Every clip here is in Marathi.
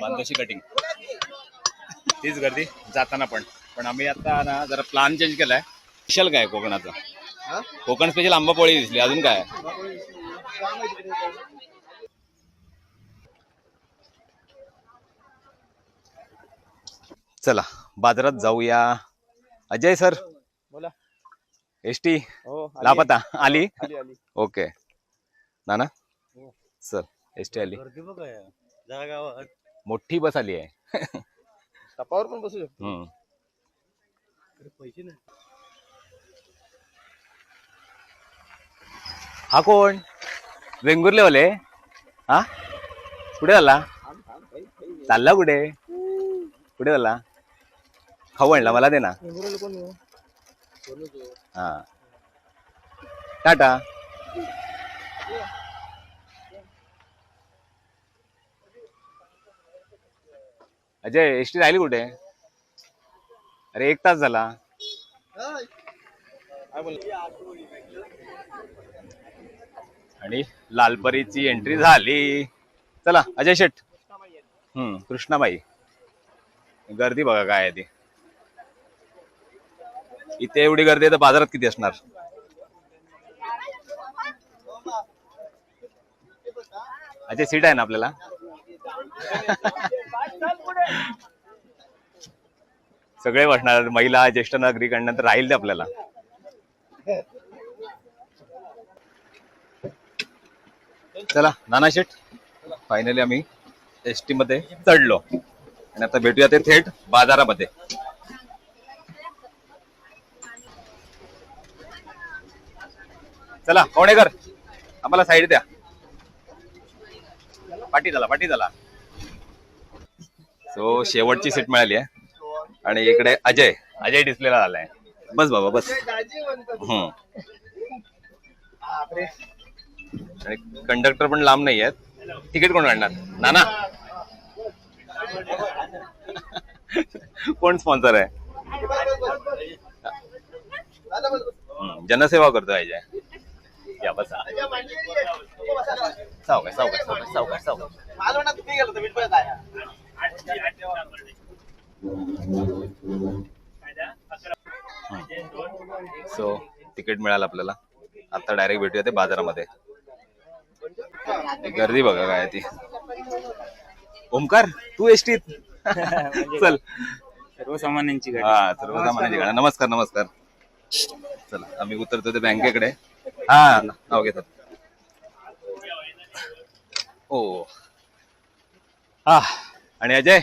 बांधोशी कटिंग तीच गर्दी जाताना पण. पण आम्ही आता ना जरा प्लान चेंज केलाय. स्पेशल काय कोकणाचं? कोकण स्पेशल आंबा पोळी दिसली. अजून काय? चला बाजारात जाऊया. अजय सर. बोला. S T. हो. लापता. आली? ओके. नाना? हो. चल एस टी आली. मोठी बस आली आहे. टपावर पण बसू शकतो. हम्म. पैसे नाही. हा कोण? वेंगुर्लेवाले हा? कुठे झाला? चालला कुठे? कुठे झाला? खाऊ आणला मला दे ना. कोण आहे? हा. टाटा. अजय एस टी राहिली कुठे? अरे एक तास झाला. आणि लालपरीची एंट्री झाली. चला अजय शेट हम्म कृष्णाबाई. गर्दी बघा काय आहे ती. इथे एवढी गर्दी आहे तर बाजारात किती असणार? अजय सीट आहे ना आपल्याला? सगळे बसणार महिला ज्येष्ठ नागरिक आणि नंतर राहील ते आपल्याला. चला नाना शेठ. फायनली आम्ही एस टी मध्ये चढलो. आणि आता भेटूया ते थेट बाजारामध्ये. चला कोणेकर आम्हाला साईड द्या. पाठी झाला पाठी झाला सो शेवटची सीट मिळाली आहे. आणि इकडे अजय. अजय डिस्प्लेला झालाय बस बाबा बस. हम्म. आणि कंडक्टर पण लांब नाही आहेत. तिकीट कोण काढणार? नाना. कोण स्पॉन्सर आहे? हम्म, जनसेवा करतो अजय. या बसा. सावकाश सावकाश सावकाश सावकाश सावकाश आलो ना तुम्ही गेलो तुम्ही पण आया. सो तिकीट मिळालं आपल्याला. आता डायरेक्ट भेटूया ते बाजारामध्ये. गर्दी बघा काय ती. ओमकार तू एसटीत? चल. सर्वसामान्यांची हा सर्वसामान्यांची गाडी. नमस्कार नमस्कार. चला आम्ही उतरतो ते बँकेकडे. हा नाव घेतात ओ. हा आणि अजय?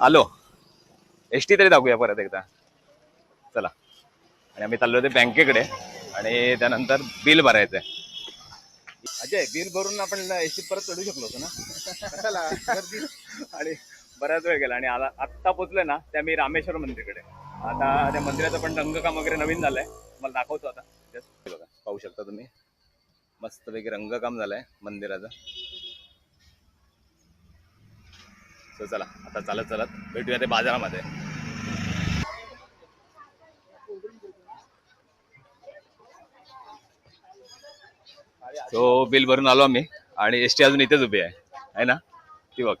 आलो. एसटी तरी दाखवूया परत एकदा. चला. आणि आम्ही चाललो होते बँकेकडे. आणि त्यानंतर बिल भरायचंय. अजय बिल भरून आपण एसटी परत चढू शकलो होतो ना? कशाला? गर्दी. आणि बराच वेळ गेला. आणि आता आत्ता पोचलोय ना त्या मी रामेश्वर मंदिरकडे. आता त्या मंदिराचं पण रंगकाम वगैरे नवीन झालंय. मला दाखवतो आता. Just हे बघा पाहू शकता तुम्ही. मस्तपैकी रंगकाम झालंय मंदिराचं. सो चला आता चालत चालत भेटूया ते बाजारामध्ये. सो बिल भरून आलो आम्ही आणि एस टी अजून इथेच उभी आहे है ना? ती बघ.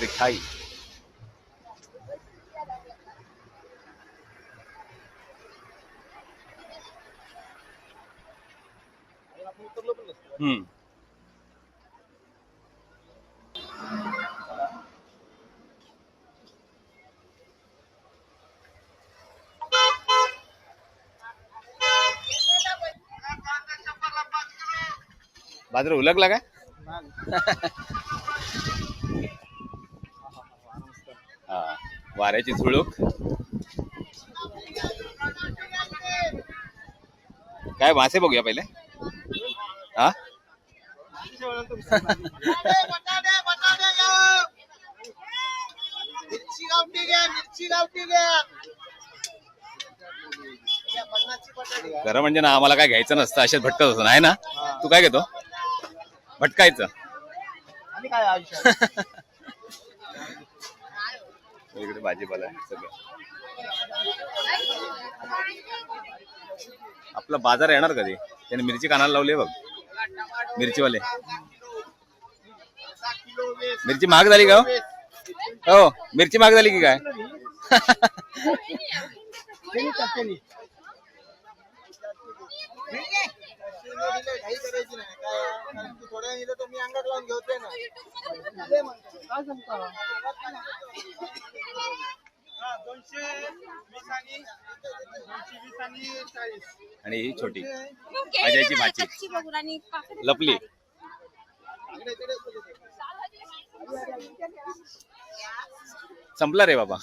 मिठाई. हम्म. बाजार उलगला का? हा वाऱ्याची झुळूक. काय मासे बघूया पहिले? हा? मिरची गावठी घ्या मिरची गावठी घ्या पन्नासची बटाटे घ्या. खरं म्हणजे ना आम्हाला काय घ्यायचं नसतं अशाच भटकत असतो नाही ना? तू काय घेतो? भटकायचं. आणि काय आयुष्यात? इकडे भाजीपाला आहे सगळं. आपला बाजार येणार कधी? त्याने मिरची कानाला लावली आहे बघ. मिरचीवाले. मिरची महाग झाली का हो? हो मिरची महाग झाली की काय? हा, दोनशे वीस आणि दोनशे वीस आणि चाळीस. आणि ही छोटी. आणि काकडी लपली. संपला रे बाबा?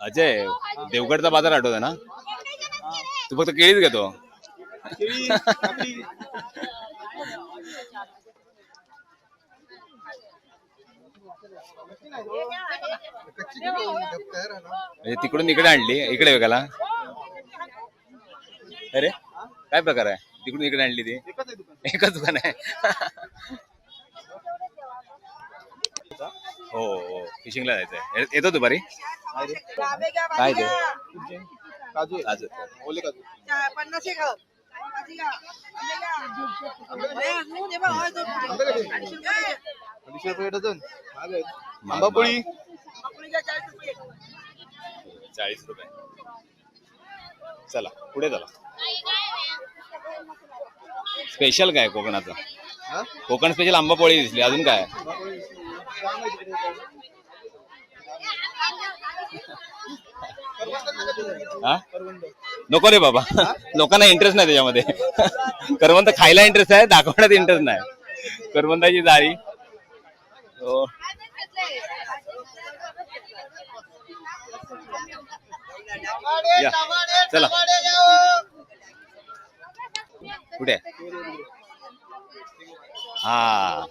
अजय देवगडचा बाजार आठवतो ना? तू फक्त केळीच घेतो केळी, काकडी. कच्ची किती गप्प आहे रे ना. म्हणजे तिकडून इकडे आणली इकडे वेगाला अरे काय प्रकार आहे? तिकडून इकडे आणली ती? एकच दुकान आहे. हो हो फिशिंगला जायचंय. ये- येतो दुपारी? काय ते? काजू आहे. काजू. ओले काजू. पन्नास एक? अडीचशे रुपये डझन. आंबापोळी. चाळीस रुपये. चला पुढे चला. स्पेशल काय कोकणाचं? हा? कोकण स्पेशल आंबा पोळी दिसली. अजून काय? आंबापोळी. नका. हा? रे बाबा. लोकांना इंटरेस्ट नाही त्याच्यामध्ये. करवंद खायला इंटरेस्ट आहे दाखवण्यात इंटरेस्ट नाही. करवंदाची जाळी हो टमाटे, या. चला. कुठे? हा.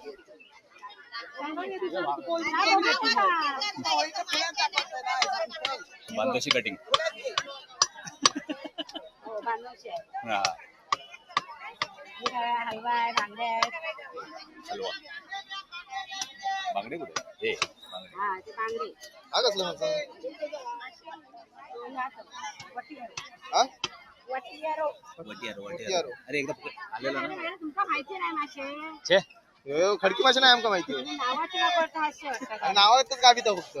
बांधशी कटिंग हा. हलवा. बांगडे कुठे? हे बांगडे. हा ते बांगडे. हा? कसलं माणसं? हा? वटियारो वटियार. वटियार. अरे एकदा पकड- आलेलो ना. छे. ह्यो, खडकी मासे नाही आमका माहिती. तुम्ही नावाची वापरता असे वाटतं नावातच गावी तो फक्त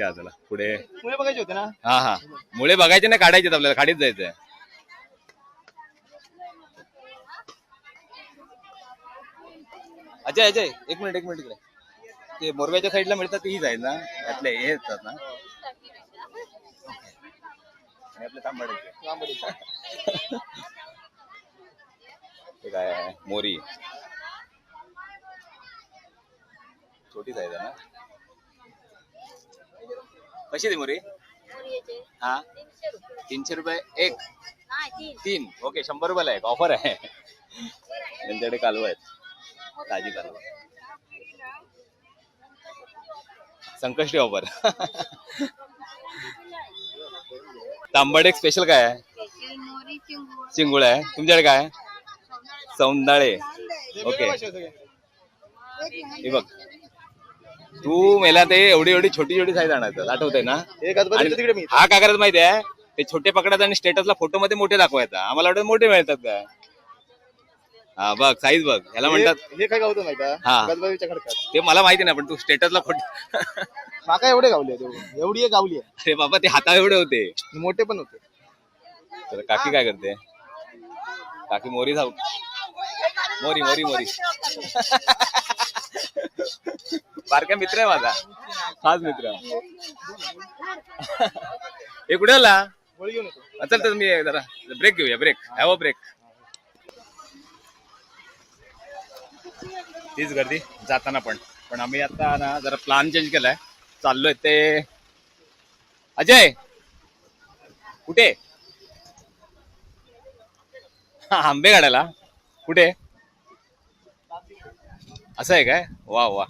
या चला. पुढे. मुळे बघायचे होते ना? हा हा. मुळे बघायचे नाही काढायचे आपल्याला. खाडीत जायचंय. अजय अजय. एक मिनिट एक मिनिट इकडे. ते मोरव्याच्या साईडला मिळतात ते हीच आहेत ना त्यातले हे येतात ना. आणि आपले लांबडे. ते काय आहे? मोरी. छोटी साईज आहे ना. कशी ती मोरी? हा? तीनशे रुपये. एक? तीन. ओके शंभर रुपयाला एक. ऑफर आहे. त्यांच्याकडे कालवा आहेत. ताजी कालवा. संकष्टी ऑफर तांबड एक स्पेशल काय आहे? चिंगुळ आहे. तुमच्याकडे काय? सौंदाळे. ओके. हे बघ. तू मेला ते एवढी एवढी छोटी छोटी साईज आणायचं. आठवतंय ना? तिकडे मी. हा काय करायचं माहिती आहे. ते छोटे पकडायचं आणि स्टेटसला फोटो मध्ये मोठे दाखवायचा. आम्हाला वाटत मोठे मिळतात काय? हा बघ साईज बघ. ह्याला म्हणतात हे काय गावतो माहिती हा. खडकात. ते मला माहिती नाही पण तू स्टेटसला फोटो माका एवढे गावले आहेत, एवढी. गावली आहे. अरे बाबा ते हाता एवढे होते. मोठे पण होते. तर काकी काय करते? काकी मोरी जाऊ मोरी मोरी मोरी. बारका मित्र आहे माझा. खास मित्र. हे कुठे आला? घेऊन येतो. चल तर मी जरा ब्रेक घेऊया ब्रेक हॅव ब्रेक तीच गर्दी जाताना पण. पण आम्ही आता ना जरा प्लान चेंज केलाय. चाललोय ते. अजय! कुठे? हा, आंबे गाड्याला कुठे? असं आहे काय? वा वा.